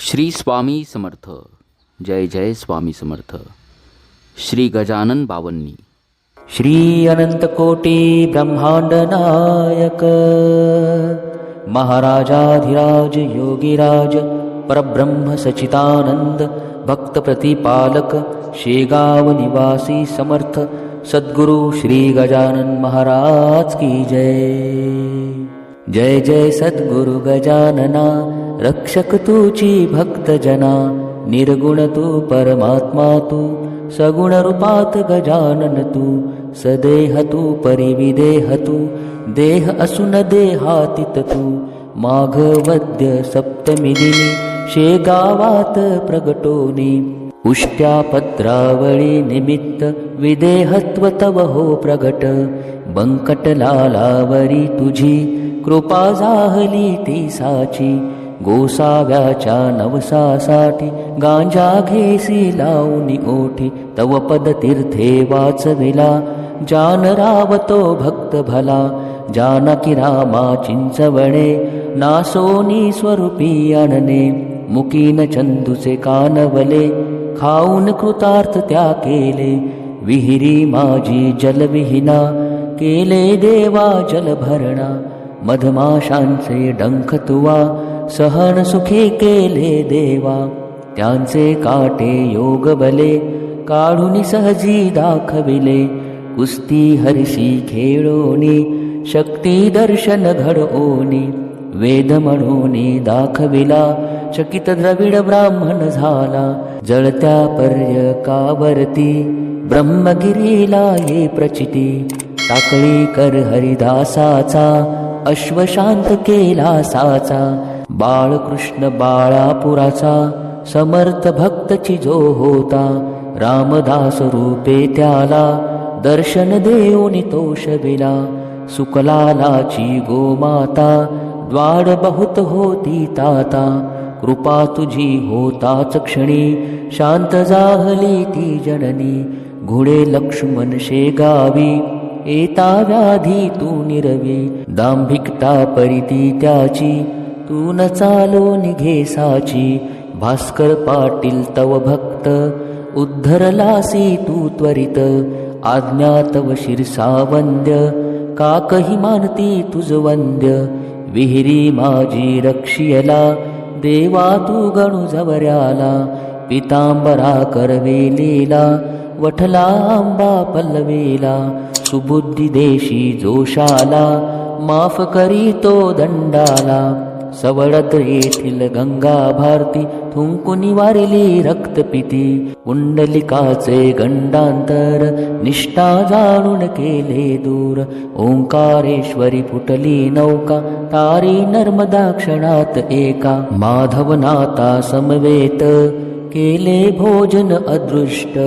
श्री स्वामी समर्थ। जय जय स्वामी समर्थ। श्री गजानन बावन्नी। श्री अनंतकोटी ब्रह्मांड नायक। महाराजाधिराज योगीराज परब्रह्म सचितानंद भक्त प्रतिपालक शेगाव निवासी समर्थ सद्गुरु श्री गजानन महाराज की जय। जय जय सद्गुरु गजानना रक्षक तूची भक्त जना निर्गुण तू परमात्मा तू सगुण रूपात गजानन तू सदेह तू परिविदेह तू देह असुन देहातीत तू माघवद्य सप्तमिदिनी शेगावात प्रगटोनी उष्ट्या पत्रावळी निमित्त विदेहत्व तव हो प्रगट बंकटलालावरी तुझी कृपा जाहली ती साची गोसाव्याच्या नवसासाठी गांजा घेसी लावून ओठी तव पद तीर्थे वाचविला. जान रावतो भक्त भला जानकी रामा चिंचवणे नासोनी स्वरूपी आणणे. मुकीन चंदुचे कानवले खाऊन कृतार्थ त्या केले. विहिरी माझी जलविहिना केले देवा जलभरणा. मधमाशांचे डंख तुवा सहन सुखी केले देवा त्यांचे काटे योग बले काढून सहजी दाखविले. कुस्ती हरशी खेळोनी शक्ती दर्शन घडओनी वेद म्हणून दाखविला चकित द्रविड ब्राह्मण झाला. जळत्या पर्यकावरती ब्रह्मगिरीला ये प्रचिती. टाकळी कर हरिदासाचा अश्वशांत केला साचा. बाळकृष्ण बाळापुराचा समर्थ भक्तची जो होता. रामदास रूपे त्याला दर्शन देऊन तोषविला सुकलालाची गोमाता द्वाड बहुत होती ताता. कृपा तुझी होताच क्षणी शांत जाहली ती जननी. घुडे लक्ष्मण शेगावी एता व्याधी तू निरवी. दांभिकता परिती त्याची तू न चालो निघेसाची भास्कर पाटील तव भक्त. उद्धरलासी तू त्वरित. आज्ञा तव शिरसा वंद्य काकही मानती तुझ वंद्य? विहिरी माझी रक्षियला. देवा तू गणू जवऱ्याला. पितांबरा करवेलेला. वठला आंबा पल्लवेला. सुबुद्धी देशी जोशाला. माफ करी तो दंडाला. सवळद येथील गंगा भारती थुंकुनी वारिली रक्तपिती कुंडलिकाचे गंडांतर निष्ठा जाणून केले दूर. ओंकारेश्वरी फुटली नौका तारी नर्मदा क्षणात एका. माधवनाथा समवेत केले भोजन अदृष्ट.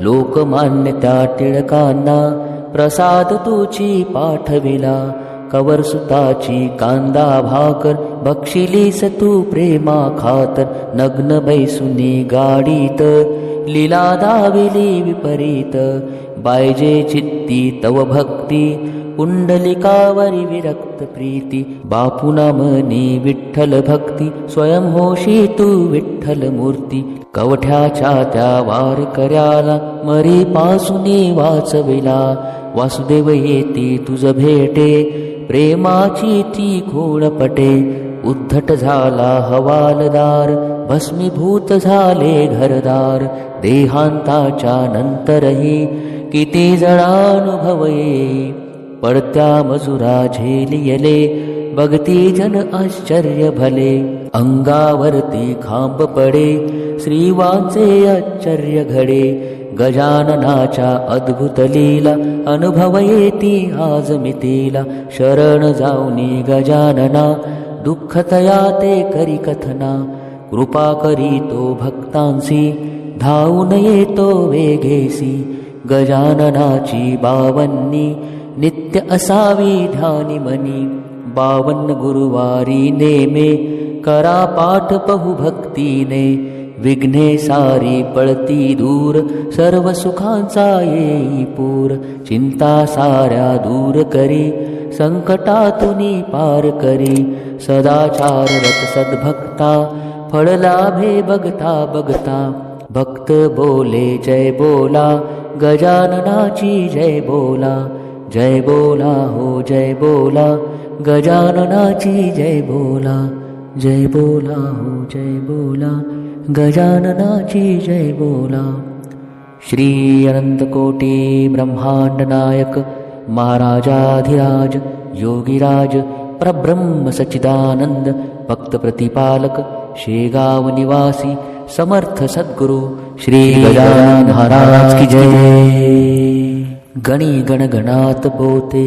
लोकमान्य त्या टिळकांना प्रसाद तुची पाठविला. कवर सुताची कांदा भाकर बक्षिलीस तू प्रेमा खातर नग्न बैसुनी गाडीत लीला दाविली विपरीत बायजे चित्ती तव भक्ती कुंडलिकावरी विरक्त प्रीती बापुना मनी विठ्ठल भक्ती स्वयं होशी तू विठ्ठल मूर्ती कवठ्याच्या त्या वार कर्याला मरी पासुनी वाचविला वासुदेव येती तुझ भेटे प्रेमाची ती घोळपटे उद्धट झाला हवालदार भस्मीभूत झाले घरदार देहांताच्या नंतरही किती जणानुभव येई पडत्या मजुरा झेलियले बघती जन आश्चर्य भले अंगावरती खांब पडे श्रीवाचे आश्चर्य घडे गजाननाच्या अद्भुत लीला अनुभव येती आज मितीला. शरण जाऊनी गजानना दुःखतया ते करी कथना. कृपा करी तो भक्तांसी धावून येतो वेगेसी. गजाननाची बावन्नी नित्य असावी ध्यानी मनी. बावन्न गुरुवारी नेमे करा पाठ बहु भक्तीने विघ्ने सारी पळती दूर सर्व सुखांचा येई पूर. चिंता साऱ्या दूर करी संकटातुनी पार करी. सदाचार रत सद्भक्ता फळ लाभे बघता बघता. भक्त बोले जय बोला. गजाननाची जय बोला. जय बोला हो जय बोला. गजाननाची जय बोला. जय बोला हो जय बोला. गजाननाची जय बोला। श्री अनंतकोटी ब्रह्मांड नायक महाराजाधिराज योगीराज परब्रह्म सच्चिदानंद भक्त प्रतिपालक शेगाव निवासी समर्थ सद्गुरु श्री महाराज की जय। गणी गण गणात बोते